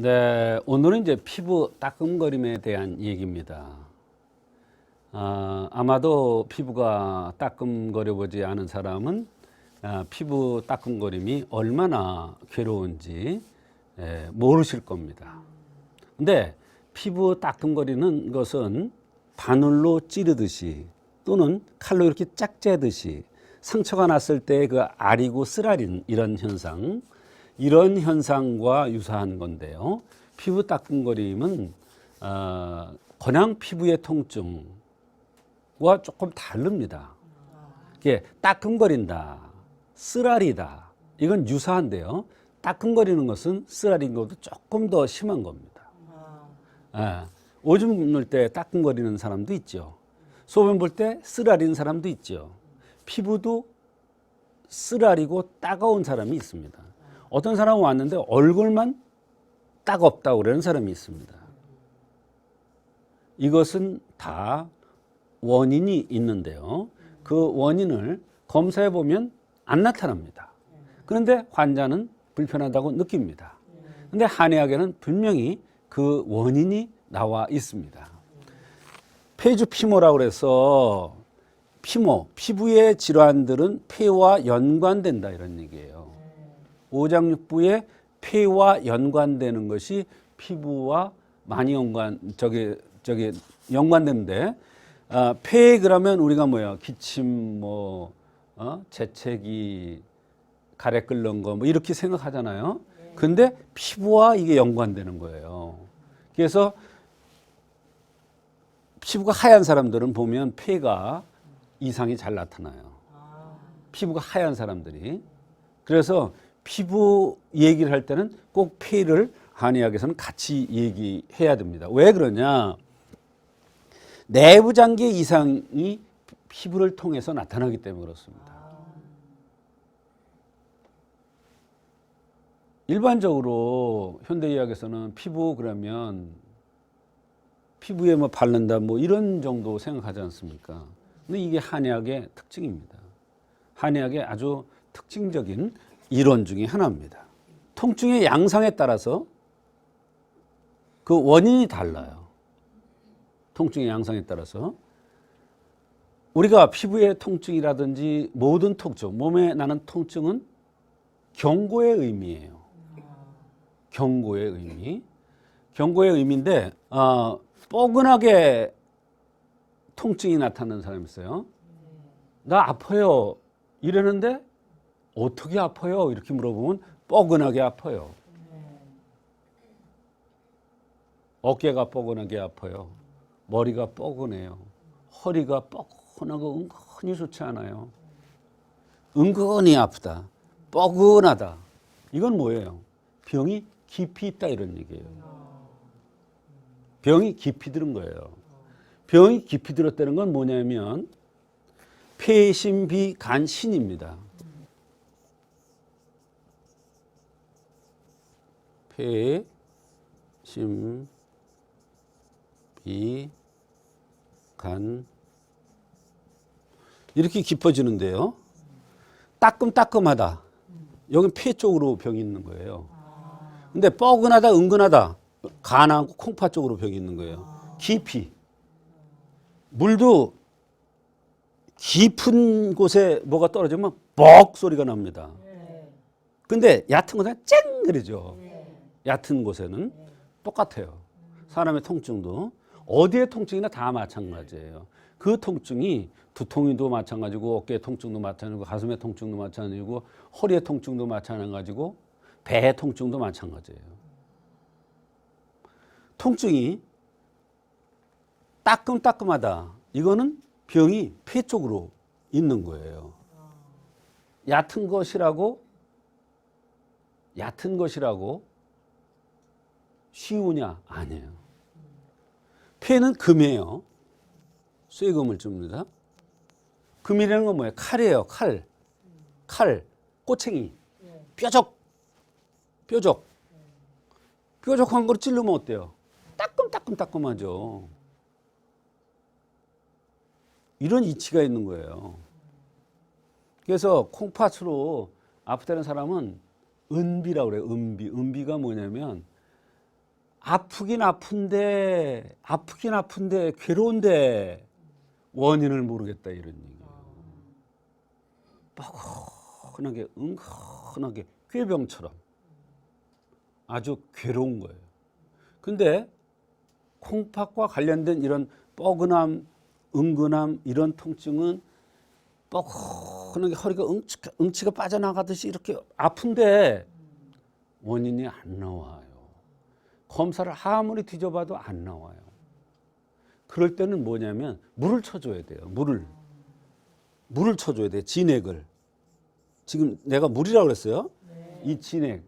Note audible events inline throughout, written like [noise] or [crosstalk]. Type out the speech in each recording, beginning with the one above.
네, 오늘은 이제 피부 따끔거림에 대한 얘기입니다. 아, 아마도 피부가 따끔거려 보지 않은 사람은 아, 피부 따끔거림이 얼마나 괴로운지 예, 모르실 겁니다. 근데 피부 따끔거리는 것은 바늘로 찌르듯이 또는 칼로 이렇게 짝 재듯이 상처가 났을 때 그 아리고 쓰라린 이런 현상 이런 현상과 유사한 건데요. 피부 따끔거림은 어, 그냥 피부의 통증과 조금 다릅니다. 이게 따끔거린다, 쓰라리다 이건 유사한데요. 따끔거리는 것은 쓰라린 것도 조금 더 심한 겁니다. 예, 오줌 넣을 때 따끔거리는 사람도 있죠. 소변 볼 때 쓰라리는 사람도 있죠. 피부도 쓰라리고 따가운 사람이 있습니다. 어떤 사람은 왔는데 얼굴만 따갑다고 그러는 사람이 있습니다. 이것은 다 원인이 있는데요. 그 원인을 검사해 보면 안 나타납니다. 그런데 환자는 불편하다고 느낍니다. 근데 한의학에는 분명히 그 원인이 나와 있습니다. 폐주 피모라고 그래서 피모, 피부의 질환들은 폐와 연관된다 이런 얘기예요. 오장육부의 폐와 연관되는 것이 피부와 많이 연관 저기 저기 연관되는데 아, 폐 그러면 우리가 뭐야 기침 뭐 어? 재채기 가래 끓는 거 뭐 이렇게 생각하잖아요. 근데 피부와 이게 연관되는 거예요. 그래서 피부가 하얀 사람들은 보면 폐가 이상이 잘 나타나요. 피부가 하얀 사람들이. 그래서 피부 얘기를 할 때는 꼭 폐를 한의학에서는 같이 얘기해야 됩니다. 왜 그러냐? 내부 장기 이상이 피부를 통해서 나타나기 때문에 그렇습니다. 일반적으로 현대의학에서는 피부 그러면 피부에 뭐 바른다 뭐 이런 정도 생각하지 않습니까? 근데 이게 한의학의 특징입니다. 한의학의 아주 특징적인 이론 중에 하나입니다. 통증의 양상에 따라서 그 원인이 달라요. 통증의 양상에 따라서 우리가 피부의 통증이라든지 모든 통증, 몸에 나는 통증은 경고의 의미예요. 경고의 의미. 경고의 의미인데 어, 뻐근하게 통증이 나타나는 사람이 있어요. 나 아파요. 이러는데 어떻게 아파요? 이렇게 물어보면 뻐근하게 아파요. 어깨가 뻐근하게 아파요. 머리가 뻐근해요. 허리가 뻐근하고 은근히 좋지 않아요. 은근히 아프다. 뻐근하다. 이건 뭐예요? 병이 깊이 있다 이런 얘기예요. 병이 깊이 들은 거예요. 병이 깊이 들었다는 건 뭐냐면 폐신비 간신입니다. 폐심비 간 이렇게 깊어지는데요. 따끔따끔하다. 여기 폐 쪽으로 병이 있는 거예요. 근데 뻐근하다, 은근하다. 간하고 콩파 쪽으로 병이 있는 거예요. 깊이. 물도 깊은 곳에 뭐가 떨어지면 뻑 소리가 납니다. 근데 얕은 곳에는 쨍 그러죠. 얕은 곳에는 똑같아요. 사람의 통증도 어디의 통증이나 다 마찬가지예요. 그 통증이 두통이도 마찬가지고 어깨의 통증도 마찬가지고 가슴의 통증도 마찬가지고 허리의 통증도 마찬가지고 배의 통증도 마찬가지예요. 통증이 따끔따끔하다. 이거는 병이 폐 쪽으로 있는 거예요. 얕은 것이라고 얕은 것이라고 쉬우냐? 아니에요. 폐는 금이에요. 쇠금을 줍니다. 금이라는 건 뭐예요? 칼이에요. 칼. 칼. 꼬챙이. 뾰족. 뾰족. 뾰족한 걸 찌르면 어때요? 따끔따끔따끔하죠. 이런 이치가 있는 거예요. 그래서 콩팥으로 아프다는 사람은 은비라고 그래요. 은비. 은비가 뭐냐면 아프긴 아픈데 아프긴 아픈데 괴로운데 원인을 모르겠다 이런 얘기예요. 뻐근하게 은근하게 꾀병처럼 아주 괴로운 거예요. 근데 콩팥과 관련된 이런 뻐근함, 은근함 이런 통증은 뻐근하게 허리가 응치가, 응치가 빠져나가듯이 이렇게 아픈데 원인이 안 나와요. 검사를 아무리 뒤져봐도 안 나와요. 그럴 때는 뭐냐면 물을 쳐줘야 돼요. 물을 물을 쳐줘야 돼. 진액을 지금 내가 물이라고 그랬어요. 이 진액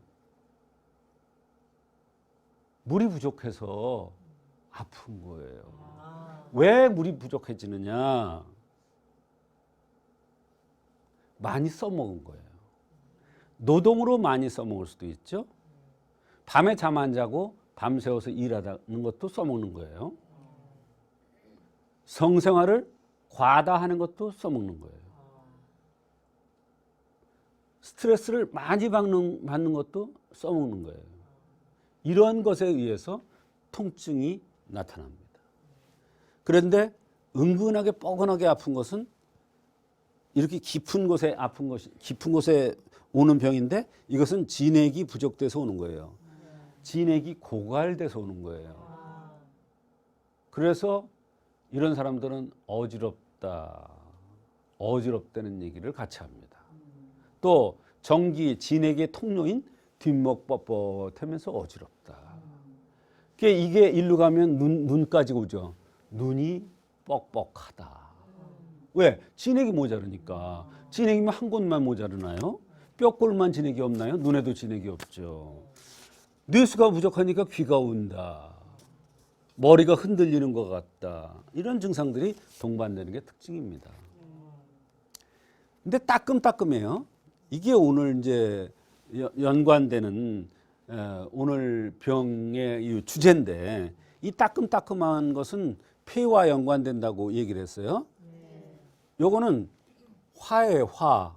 물이 부족해서 아픈 거예요. 왜 물이 부족해지느냐? 많이 써먹은 거예요. 노동으로 많이 써먹을 수도 있죠. 밤에 잠 안 자고 밤새워서 일하다는 것도 써먹는 거예요. 성생활을 과다하는 것도 써먹는 거예요. 스트레스를 많이 받는, 받는 것도 써먹는 거예요. 이런 것에 의해서 통증이 나타납니다. 그런데 은근하게 뻐근하게 아픈 것은 이렇게 깊은 곳에 아픈 것이 깊은 곳에 오는 병인데 이것은 진액이 부족돼서 오는 거예요. 진액이 고갈돼서 오는 거예요. 그래서 이런 사람들은 어지럽다, 어지럽다는 얘기를 같이 합니다. 또 전기 진액의 통로인 뒷목 뻣뻣하면서 어지럽다. 이게 일로 가면 눈 눈까지 오죠. 눈이 뻑뻑하다. 왜? 진액이 모자르니까. 진액이면 한 곳만 모자르나요? 뼈골만 진액이 없나요? 눈에도 진액이 없죠. 뇌수가 부족하니까 귀가 온다. 머리가 흔들리는 것 같다. 이런 증상들이 동반되는 게 특징입니다. 근데 따끔따끔해요. 이게 오늘 이제 여- 연관되는 어, 오늘 병의 이 주제인데 이 따끔따끔한 것은 폐와 연관된다고 얘기를 했어요. 요거는 화의 화,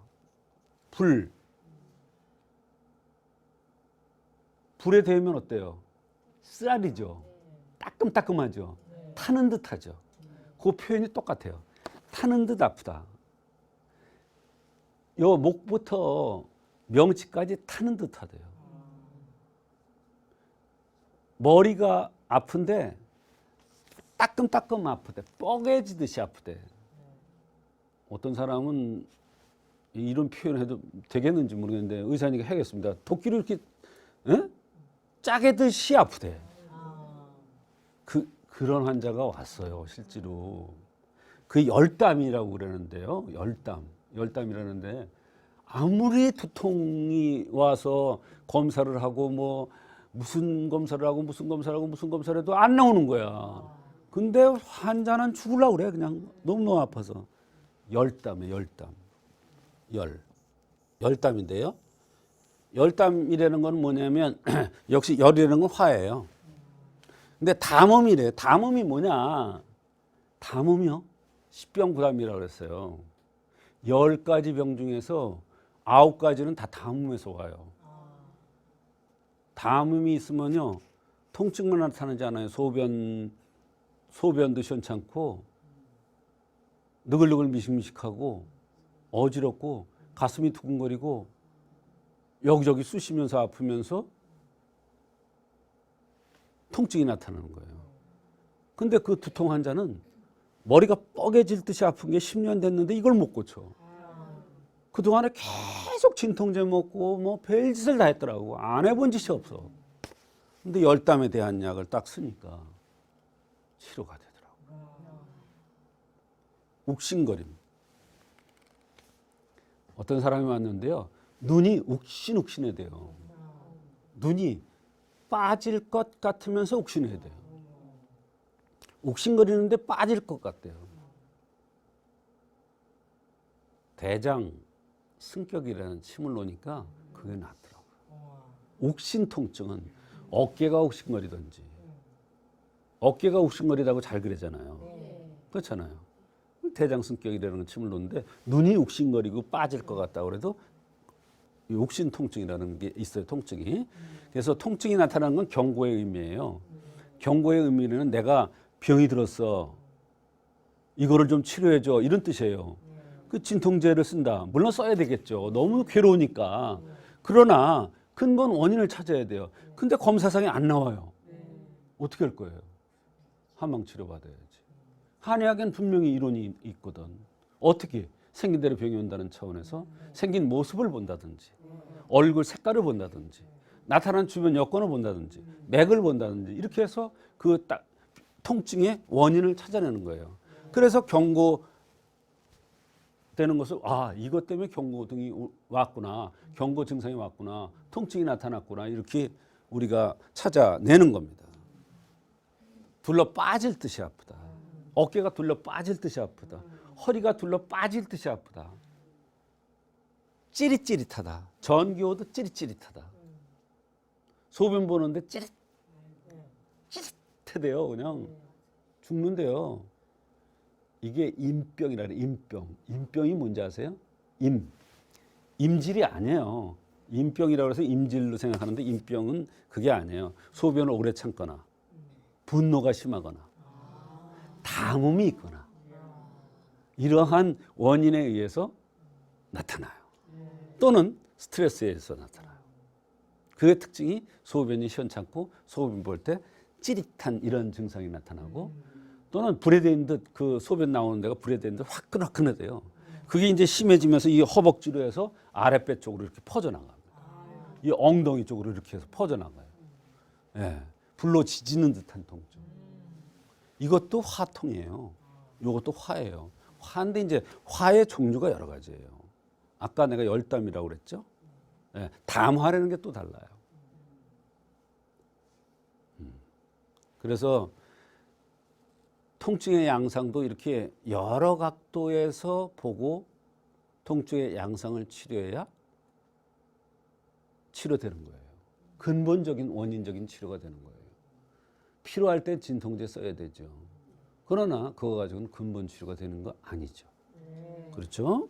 불. 불에 대면 어때요? 쓰라리죠. 따끔따끔하죠. 타는 듯하죠. 그 표현이 똑같아요. 타는 듯 아프다. 요 목부터 명치까지 타는 듯하대요. 머리가 아픈데 따끔따끔 아프대. 뻐개지듯이 아프대. 어떤 사람은 이런 표현을 해도 되겠는지 모르겠는데 의사님이 해야겠습니다. 도끼를 이렇게 에? 짜게듯이 아프대. 그 그런 환자가 왔어요, 실제로. 그 열담이라고 그러는데요. 열담. 열담이라는데 아무리 두통이 와서 검사를 하고 뭐 무슨 검사를 하고 무슨 검사를 하고 무슨 검사를 해도 안 나오는 거야. 근데 환자는 죽으려고 그래. 그냥 너무너무 아파서. 열담에 열담. 열. 열담인데요. 열담이라는 건 뭐냐면 [clears throat] 역시 열이라는 건 화예요. 근데 담음이래. 담음이 뭐냐? 담음이요. 십병구담이라고 그랬어요. 열 가지 병 중에서 아홉 가지는 다 담음에서 와요. 담음이 있으면요. 통증만 나타나지 않아요. 소변, 소변도 시원찮고, 느글느글 미식미식하고, 어지럽고, 가슴이 두근거리고, 여기저기 쑤시면서 아프면서 통증이 나타나는 거예요. 근데 그 두통 환자는 머리가 뻐개질 듯이 아픈 게 10년 됐는데 이걸 못 고쳐. 그동안에 계속 진통제 먹고 뭐 별짓을 다 했더라고. 안 해본 짓이 없어. 근데 열담에 대한 약을 딱 쓰니까 치료가 되더라고. 욱신거림. 어떤 사람이 왔는데요. 눈이 욱신욱신해 돼요. 눈이 빠질 것 같으면서 욱신해야 돼요. 욱신거리는데 빠질 것 같대요. 대장 승격이라는 침을 놓으니까 그게 낫더라고요. 욱신 통증은 어깨가 욱신거리든지 어깨가 욱신거리다고 잘 그러잖아요. 그렇잖아요. 대장 승격이라는 침을 놓는데 눈이 욱신거리고 빠질 것 같다 그래도 욕신 통증이라는 게 있어요. 통증이. 그래서 통증이 나타나는 건 경고의 의미예요. 경고의 의미는 내가 병이 들었어. 이거를 좀 치료해 줘. 이런 뜻이에요. 그 진통제를 쓴다. 물론 써야 되겠죠. 너무 괴로우니까. 그러나 근본 원인을 찾아야 돼요. 근데 검사상에 안 나와요. 어떻게 할 거예요? 한방 치료 받아야지. 한의학엔 분명히 이론이 있거든. 어떻게 생긴 대로 병이 온다는 차원에서 생긴 모습을 본다든지 얼굴 색깔을 본다든지 나타난 주변 여건을 본다든지 맥을 본다든지 이렇게 해서 그딱 통증의 원인을 찾아내는 거예요. 그래서 경고 되는 것을 아 이것 때문에 경고등이 오- 왔구나 경고 증상이 왔구나 통증이 나타났구나 이렇게 우리가 찾아내는 겁니다. 둘러 빠질 듯이 아프다. 어깨가 둘러 빠질 듯이 아프다. 허리가 둘러 빠질 듯이 아프다. 찌릿찌릿하다. 전기 오도 찌릿찌릿하다. 소변 보는데 찌릿 찌릿해대요. 그냥 죽는데요. 이게 임병이라 그래. 임병. 임병이 뭔지 아세요? 임. 임질이 아니에요. 임병이라고 해서 임질로 생각하는데 임병은 그게 아니에요. 소변을 오래 참거나 분노가 심하거나 담음이 있거나 이러한 원인에 의해서 나타나요. 또는 스트레스에 의해서 나타나요. 그의 특징이 소변이 시원찮고 소변 볼 때 찌릿한 이런 증상이 나타나고 또는 불에 댄듯그 소변 나오는 데가 불에 댄듯 화끈화끈해돼요. 그게 이제 심해지면서 이 허벅지로 해서 아랫배 쪽으로 이렇게 퍼져나갑니다. 이 엉덩이 쪽으로 이렇게 해서 퍼져나가요. 예. 불로 지지는 듯한 통증. 이것도 화통이에요. 이것도 화예요. 화인데 이제 화의 종류가 여러 가지예요. 아까 내가 열담이라고 그랬죠. 예. 담화라는 게 또 달라요. 음. 그래서 통증의 양상도 이렇게 여러 각도에서 보고 통증의 양상을 치료해야 치료되는 거예요. 근본적인 원인적인 치료가 되는 거예요. 필요할 때 진통제 써야 되죠. 그러나 그거 가지고는 근본 치료가 되는 거 아니죠. 그렇죠?